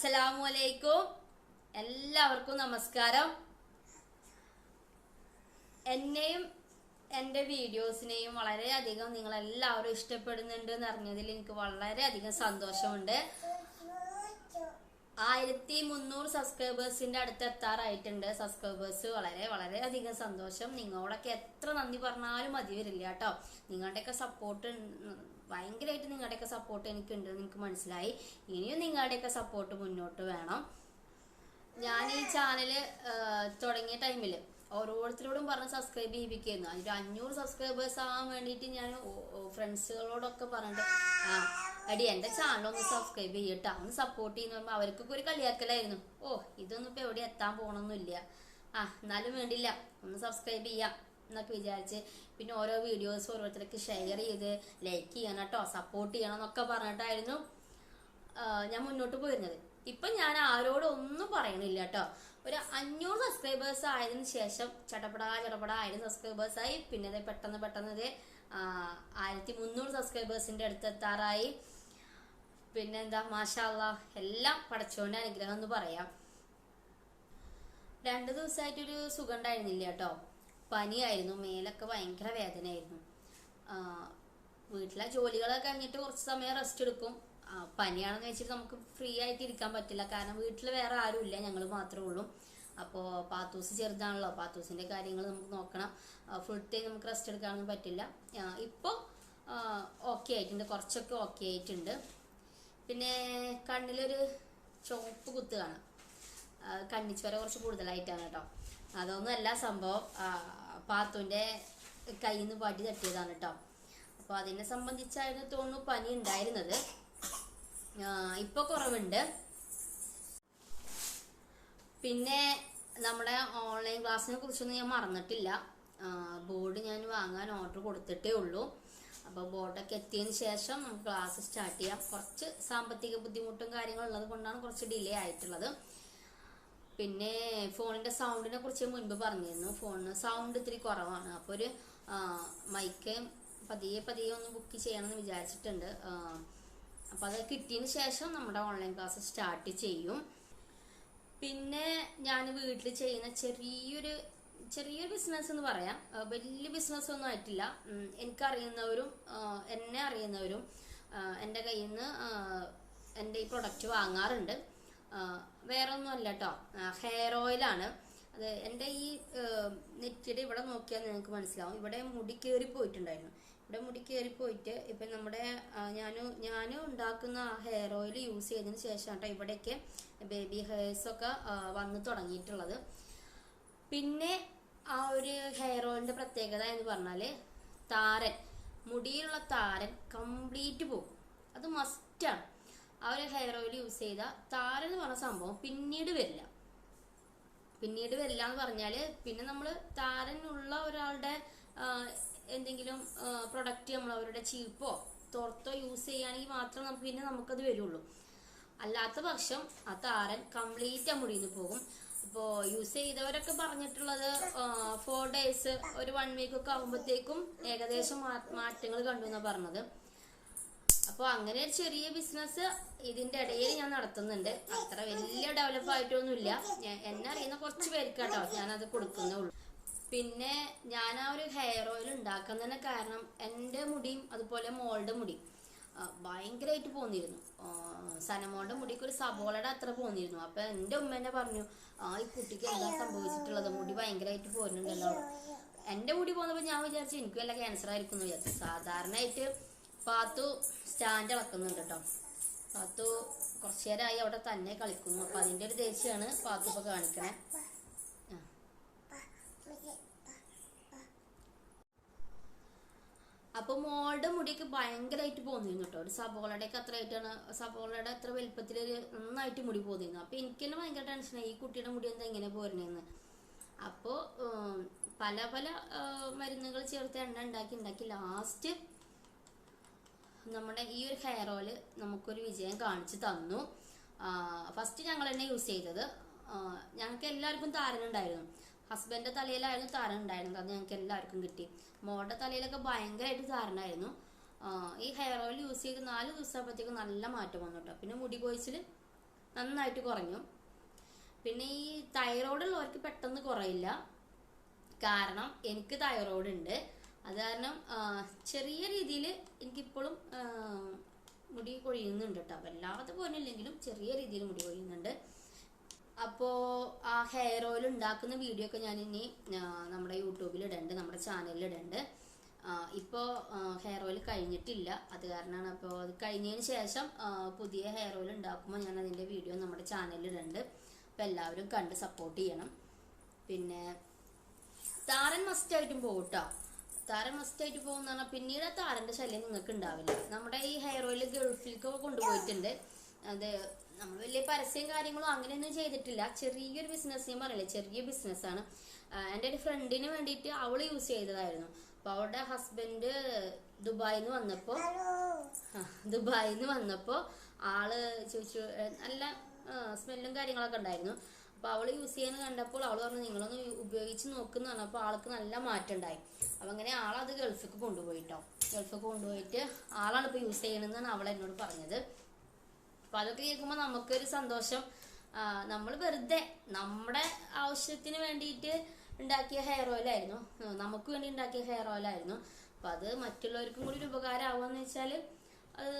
അസ്സലാമു അലൈക്കും എല്ലാവർക്കും നമസ്കാരം. എന്നെയും എന്റെ വീഡിയോസിനെയും വളരെയധികം നിങ്ങളെല്ലാവരും ഇഷ്ടപ്പെടുന്നുണ്ട് എന്ന് അറിഞ്ഞതിൽ എനിക്ക് വളരെയധികം സന്തോഷമുണ്ട്. ആയിരത്തി മുന്നൂറ് സബ്സ്ക്രൈബേഴ്സിന്റെ അടുത്ത് എത്താറായിട്ടുണ്ട് സബ്സ്ക്രൈബേഴ്സ് വളരെ വളരെ അധികം സന്തോഷം. നിങ്ങളോടൊക്കെ എത്ര നന്ദി പറഞ്ഞാലും മതി വരില്ല കേട്ടോ. നിങ്ങളുടെയൊക്കെ സപ്പോർട്ട് ഭയങ്കരമായിട്ട് നിങ്ങളുടെയൊക്കെ സപ്പോർട്ട് എനിക്കുണ്ട്. നിങ്ങൾക്ക് മനസ്സിലായി. ഇനിയും നിങ്ങളുടെയൊക്കെ സപ്പോർട്ട് മുന്നോട്ട് വേണം. ഞാൻ ഈ ചാനൽ തുടങ്ങിയ ടൈമിൽ ഓരോരുത്തരോടും പറഞ്ഞ് സബ്സ്ക്രൈബ് ചെയ്യിപ്പിക്കുന്നു അതിൽ അഞ്ഞൂറ് സബ്സ്ക്രൈബേഴ്സ് ആവാൻ വേണ്ടിയിട്ട് ഞാൻ ഫ്രണ്ട്സുകളോടൊക്കെ പറഞ്ഞിട്ട് ആ അടി എന്റെ ചാനലൊന്ന് സബ്സ്ക്രൈബ് ചെയ്യട്ടെ ഒന്ന് സപ്പോർട്ട് ചെയ്യുന്ന പറയുമ്പോൾ അവർക്കൊക്കെ ഒരു കളിയാക്കലായിരുന്നു. ഓ ഇതൊന്നും ഇപ്പോൾ എവിടെ എത്താൻ പോകണമെന്നില്ല ആ എന്നാലും വേണ്ടില്ല. ഒന്ന് സബ്സ്ക്രൈബ് ചെയ്യാം എന്നൊക്കെ വിചാരിച്ച് പിന്നെ ഓരോ വീഡിയോസ് ഓരോരുത്തർക്ക് ഷെയർ ചെയ്ത് ലൈക്ക് ചെയ്യണം കേട്ടോ സപ്പോർട്ട് ചെയ്യണം എന്നൊക്കെ പറഞ്ഞിട്ടായിരുന്നു ഞാൻ മുന്നോട്ട് പോയിരുന്നത്. ഇപ്പൊ ഞാൻ ആരോടും ഒന്നും പറയണില്ല കേട്ടോ ഒരു അഞ്ഞൂറ് സബ്സ്ക്രൈബേഴ്സ് ആയതിനു ശേഷം ചടപടാ ചടപടാ ആയിരം സബ്സ്ക്രൈബേഴ്സ് ആയി. പിന്നെ പെട്ടെന്ന് പെട്ടെന്ന് ഇത് ആയിരത്തി മുന്നൂറ് സബ്സ്ക്രൈബേഴ്സിന്റെ അടുത്ത് എത്താറായി. പിന്നെന്താ മാഷാല്ല എല്ലാം പടച്ചോന്റെ അനുഗ്രഹം എന്ന് പറയാം. രണ്ടു ദിവസമായിട്ടൊരു സുഖം ഉണ്ടായിരുന്നില്ല കേട്ടോ പനിയായിരുന്നു മേലൊക്കെ ഭയങ്കര വേദനയായിരുന്നു. വീട്ടിലെ ജോലികളൊക്കെ കഴിഞ്ഞിട്ട് കുറച്ച് സമയം റെസ്റ്റ് എടുക്കും. പനിയാണെന്ന് വെച്ചിട്ട് നമുക്ക് ഫ്രീ ആയിട്ട് ഇരിക്കാൻ പറ്റില്ല. കാരണം വീട്ടിൽ വേറെ ആരും ഇല്ല ഞങ്ങൾ മാത്രമേ ഉള്ളൂ. അപ്പോൾ പാത്തൂസ് ചെറുതാണല്ലോ. പാത്തൂസിന്റെ കാര്യങ്ങൾ നമുക്ക് നോക്കണം. ഫുൾ ടൈം നമുക്ക് റെസ്റ്റ് എടുക്കാനൊന്നും പറ്റില്ല. ഇപ്പോൾ ഓക്കെ ആയിട്ടുണ്ട്. കുറച്ചൊക്കെ ഓക്കെ ആയിട്ടുണ്ട്. പിന്നെ കണ്ണിലൊരു ചുവപ്പ് കുത്ത് കാണാം. കണ്ണിച്ചുവര കുറച്ച് കൂടുതലായിട്ടാണ് കേട്ടോ. അതൊന്നും അല്ല സംഭവം. പാത്തുവിന്റെ കയ്യിൽ നിന്ന് വടി തട്ടിയതാണ് കേട്ടോ. അപ്പോൾ അതിനെ സംബന്ധിച്ചായിരുന്നു തോന്നുന്നു പനി ഉണ്ടായിരുന്നത്. ഇപ്പൊ കുറവുണ്ട്. പിന്നെ നമ്മുടെ ഓൺലൈൻ ക്ലാസ്സിനെ കുറിച്ചൊന്നും ഞാൻ മറന്നിട്ടില്ല. ബോർഡ് ഞാൻ വാങ്ങാൻ ഓർഡർ കൊടുത്തിട്ടേ ഉള്ളൂ. അപ്പോൾ ബോർഡൊക്കെ എത്തിയതിന് ശേഷം നമുക്ക് ക്ലാസ് സ്റ്റാർട്ട് ചെയ്യാം. കുറച്ച് സാമ്പത്തിക ബുദ്ധിമുട്ടും കാര്യങ്ങളും ഉള്ളത് കൊണ്ടാണ് കുറച്ച് ഡിലേ ആയിട്ടുള്ളത്. പിന്നെ ഫോണിന്റെ സൗണ്ടിനെ കുറിച്ച് മുൻപ് പറഞ്ഞിരുന്നു. ഫോണിന് സൗണ്ട് ഇത്തിരി കുറവാണ്. അപ്പോൾ ഒരു മൈക്ക് പതിയെ പതിയെ ഒന്ന് ബുക്ക് ചെയ്യണമെന്ന് വിചാരിച്ചിട്ടുണ്ട്. അപ്പോൾ അത് കിട്ടിയതിന് ശേഷം നമ്മുടെ ഓൺലൈൻ ക്ലാസ് സ്റ്റാർട്ട് ചെയ്യും. പിന്നെ ഞാൻ വീട്ടിൽ ചെയ്യുന്ന ചെറിയൊരു ചെറിയൊരു ബിസിനസ് എന്ന് പറയാം. വലിയ ബിസിനസ് ഒന്നും ആയിട്ടില്ല. എനിക്കറിയുന്നവരും എന്നെ അറിയുന്നവരും എന്റെ കയ്യിൽ നിന്ന് എന്റെ ഈ പ്രൊഡക്റ്റ് വാങ്ങാറുണ്ട്. വേറെ ഒന്നും അല്ല കേട്ടോ ഹെയർ ഓയിലാണ് അത് എന്റെ ഈ നെറ്റിയുടെ ഇവിടെ നോക്കിയാൽ നിങ്ങൾക്ക് മനസ്സിലാവും. ഇവിടെ മുടി കയറി പോയിട്ടുണ്ടായിരുന്നു ഇവിടെ മുടി കയറി പോയിട്ട് ഇപ്പം നമ്മുടെ ഞാൻ ഞാൻ ഉണ്ടാക്കുന്ന ഹെയർ ഓയിൽ യൂസ് ചെയ്തതിന് ശേഷം കേട്ടോ ഇവിടെയൊക്കെ ബേബി ഹെയർസൊക്കെ ആ, വന്ന് തുടങ്ങിയിട്ടുള്ളത്. പിന്നെ ആ ഒരു ഹെയർ ഓയിലിന്റെ പ്രത്യേകത എന്ന് പറഞ്ഞാൽ താരൻ മുടിയിലുള്ള താരൻ കംപ്ലീറ്റ് പോകും അത് മസ്റ്റാണ് ആ ഒരു ഹെയർ ഓയിൽ യൂസ് ചെയ്ത താരൻ എന്ന് പറഞ്ഞ സംഭവം പിന്നീട് വരില്ല. പിന്നീട് വരില്ല എന്ന് പറഞ്ഞാൽ പിന്നെ നമ്മൾ താരനുള്ള ഒരാളുടെ ആ, എന്തെങ്കിലും പ്രൊഡക്റ്റ് നമ്മൾ അവരുടെ ചീപ്പോ തോർത്തോ യൂസ് ചെയ്യുകയാണെങ്കിൽ മാത്രം നമുക്ക് പിന്നെ നമുക്കത് വരുള്ളൂ. അല്ലാത്ത പക്ഷം ആ താരൻ കംപ്ലീറ്റ് മുടിയിൽ നിന്ന് പോകും. അപ്പോൾ യൂസ് ചെയ്തവരൊക്കെ പറഞ്ഞിട്ടുള്ളത് ഫോർ ഡേയ്സ് ഒരു വൺ വീക്ക് ഒക്കെ ആകുമ്പോഴത്തേക്കും ഏകദേശം മാറ്റങ്ങൾ കണ്ടു എന്നാണ് പറഞ്ഞത്. അപ്പോൾ അങ്ങനെ ഒരു ചെറിയ ബിസിനസ് ഇതിന്റെ ഇടയിൽ ഞാൻ നടത്തുന്നുണ്ട്. അത്ര വലിയ ഡെവലപ്പ് ആയിട്ടൊന്നുമില്ല. എന്നെ അറിയുന്ന കുറച്ച് പേർക്ക് കേട്ടോ ഞാനത് കൊടുക്കുന്നേ ഉള്ളൂ. പിന്നെ ഞാൻ ആ ഒരു ഹെയർ ഓയിൽ ഉണ്ടാക്കാൻ തന്നെ കാരണം എന്റെ മുടിയും അതുപോലെ മോളുടെ മുടി ഭയങ്കരമായിട്ട് പോന്നിരുന്നു. സനമോളുടെ മുടിക്ക് ഒരു സബോളയുടെ അത്ര പോന്നിരുന്നു. അപ്പൊ എന്റെ ഉമ്മ എന്നെ പറഞ്ഞു ആ ഈ കുട്ടിക്ക് എന്താ സംഭവിച്ചിട്ടുള്ളത്? മുടി ഭയങ്കരമായിട്ട് പോരുന്നുണ്ടല്ലോ. എന്റെ മുടി പോന്നപ്പോൾ ഞാൻ വിചാരിച്ചു എനിക്ക് വല്ല ക്യാൻസർ ആയിരിക്കും എന്ന് വിചാരിച്ചു. സാധാരണയായിട്ട് പാത്തു സ്റ്റാൻഡ് ഇളക്കുന്നുണ്ട് കേട്ടോ പാത്തു കുറച്ചു നേരമായി അവിടെ തന്നെ കളിക്കുന്നു. അപ്പൊ അതിന്റെ ഒരു ദേഷ്യമാണ് പാത്തു ഇപ്പൊ കാണിക്കണേ ആ. അപ്പൊ മോളുടെ മുടിയൊക്കെ ഭയങ്കരമായിട്ട് പോന്നിരുന്നു കേട്ടോ. ഒരു സബോളയുടെ ഒക്കെ അത്ര ആയിട്ടാണ് സബോളയുടെ അത്ര വലുപ്പത്തിൽ നന്നായിട്ട് മുടി പോന്നിരുന്നു. അപ്പൊ എനിക്ക് തന്നെ ഭയങ്കര ടെൻഷനായി ഈ കുട്ടിയുടെ മുടി എന്താ ഇങ്ങനെ പോരണേന്ന് അപ്പോ പല പല മരുന്നുകൾ ചേർത്ത് എണ്ണ ഉണ്ടാക്കി ഉണ്ടാക്കി ലാസ്റ്റ് നമ്മുടെ ഈ ഒരു ഹെയർ ഓയിൽ നമുക്കൊരു വിജയം കാണിച്ചു തന്നു. ഫസ്റ്റ് ഞങ്ങൾ തന്നെ യൂസ് ചെയ്തത്. ഞങ്ങൾക്ക് എല്ലാവർക്കും താരൻ ഉണ്ടായിരുന്നു ഹസ്ബൻഡിന്റെ തലയിലായിരുന്നു താരൻ ഉണ്ടായിരുന്നത്. അത് ഞങ്ങൾക്ക് എല്ലാവർക്കും കിട്ടി. മോളുടെ തലയിലൊക്കെ ഭയങ്കരമായിട്ട് താരനായിരുന്നു. ഈ ഹെയർ ഓയിൽ യൂസ് ചെയ്ത് നാല് ദിവസമാകുമ്പോഴത്തേക്കും നല്ല മാറ്റം വന്നു കേട്ടോ. പിന്നെ മുടി കൊഴിച്ചിൽ നന്നായിട്ട് കുറഞ്ഞു. പിന്നെ ഈ തൈറോയ്ഡ് ഉള്ളവർക്ക് പെട്ടെന്ന് കുറയില്ല. കാരണം എനിക്ക് തൈറോയ്ഡ് ഉണ്ട്. അത് കാരണം ചെറിയ രീതിയിൽ എനിക്കിപ്പോഴും മുടി കൊഴിയുന്നുണ്ട് കേട്ടോ. വല്ലാതെ പോലില്ലെങ്കിലും ചെറിയ രീതിയിൽ മുടി കൊഴിയുന്നുണ്ട്. അപ്പോൾ ആ ഹെയർ ഓയിൽ ഉണ്ടാക്കുന്ന വീഡിയോ ഒക്കെ ഞാൻ ഇനി നമ്മുടെ യൂട്യൂബിൽ ഇടണ്ട് നമ്മുടെ ചാനലിൽ ഇടണ്ട്. ഇപ്പോൾ ഹെയർ ഓയിൽ കഴിഞ്ഞിട്ടില്ല. അത് കാരണമാണ് അപ്പോൾ അത് കഴിഞ്ഞതിന് ശേഷം പുതിയ ഹെയർ ഓയിൽ ഉണ്ടാക്കുമ്പോൾ ഞാൻ അതിന്റെ വീഡിയോ നമ്മുടെ ചാനലിൽ ഇടണ്ട്. അപ്പോൾ എല്ലാവരും കണ്ട് സപ്പോർട്ട് ചെയ്യണം. പിന്നെ താരൻ മസ്റ്റ് ആയിട്ടും പോകും കേട്ടോ താരൻ മസ്റ്റ് പോകുന്ന പറഞ്ഞാൽ പിന്നീട് ആ താരന്റെ ശല്യം നിങ്ങൾക്ക് ഉണ്ടാവില്ല നമ്മുടെ ഈ ഹെയർ ഓയിൽ ഗൾഫിലേക്കൊക്കെ കൊണ്ടുപോയിട്ടുണ്ട്. അത് നമ്മൾ വലിയ പരസ്യം കാര്യങ്ങളോ അങ്ങനെയൊന്നും ചെയ്തിട്ടില്ല. ചെറിയൊരു ബിസിനസ് ഞാൻ പറയില്ലേ ചെറിയ ബിസിനസ്സാണ് എന്റെ ഒരു ഫ്രണ്ടിന് വേണ്ടിയിട്ട് അവൾ യൂസ് ചെയ്തതായിരുന്നു. അപ്പോൾ അവളുടെ ഹസ്ബൻഡ് ദുബായിന്ന് വന്നപ്പോൾ ദുബായിൽ നിന്ന് വന്നപ്പോൾ ആൾ ചോദിച്ചു നല്ല സ്മെല്ലും കാര്യങ്ങളൊക്കെ ഉണ്ടായിരുന്നു. അപ്പോൾ അവൾ യൂസ് ചെയ്യുന്നത് കണ്ടപ്പോൾ അവൾ പറഞ്ഞു നിങ്ങളൊന്ന് ഉപയോഗിച്ച് നോക്കുന്ന പറഞ്ഞപ്പോൾ ആൾക്ക് നല്ല മാറ്റം ഉണ്ടായി. അപ്പം അങ്ങനെ ആളത് ഗൾഫിക്ക് കൊണ്ടുപോയിട്ടോ ഗൾഫിക്ക് കൊണ്ടുപോയിട്ട് ആളാണ് ഇപ്പോൾ യൂസ് ചെയ്യണമെന്നാണ് അവൾ എന്നോട് പറഞ്ഞത്. അപ്പൊ അതൊക്കെ കേൾക്കുമ്പോൾ നമുക്കൊരു സന്തോഷം. നമ്മൾ വെറുതെ നമ്മുടെ ആവശ്യത്തിന് വേണ്ടിയിട്ട് ഉണ്ടാക്കിയ ഹെയർ ഓയിൽ ആയിരുന്നു. നമുക്ക് വേണ്ടി ഉണ്ടാക്കിയ ഹെയർ ഓയിൽ ആയിരുന്നു. അപ്പൊ അത് മറ്റുള്ളവർക്കും കൂടി ഒരു ഉപകാരമാവുമെന്ന് വെച്ചാൽ അത്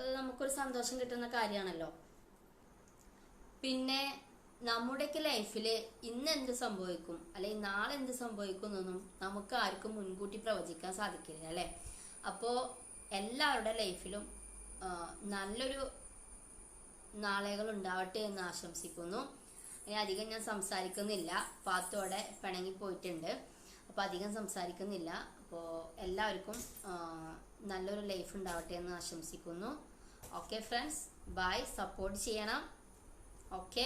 അത് നമുക്കൊരു സന്തോഷം കിട്ടുന്ന കാര്യമാണല്ലോ. പിന്നെ നമ്മുടെയൊക്കെ ലൈഫിൽ ഇന്ന് എന്ത് സംഭവിക്കും? അല്ലെങ്കിൽ നാളെ എന്ത് സംഭവിക്കും എന്നൊന്നും നമുക്ക് ആർക്കും മുൻകൂട്ടി പ്രവചിക്കാൻ സാധിക്കില്ല അല്ലേ? അപ്പോൾ എല്ലാവരുടെ ലൈഫിലും നല്ലൊരു നാളുകൾ ഉണ്ടാവട്ടെ എന്ന് ആശംസിക്കുന്നു. അധികം ഞാൻ സംസാരിക്കുന്നില്ല. പാത്തോടെ പിണങ്ങി പോയിട്ടുണ്ട്. അപ്പോൾ അധികം സംസാരിക്കുന്നില്ല. അപ്പോൾ എല്ലാവർക്കും നല്ലൊരു ലൈഫ് ഉണ്ടാവട്ടെ എന്ന് ആശംസിക്കുന്നു. Okay friends bye. സപ്പോർട്ട് ചെയ്യണം. ഓക്കെ.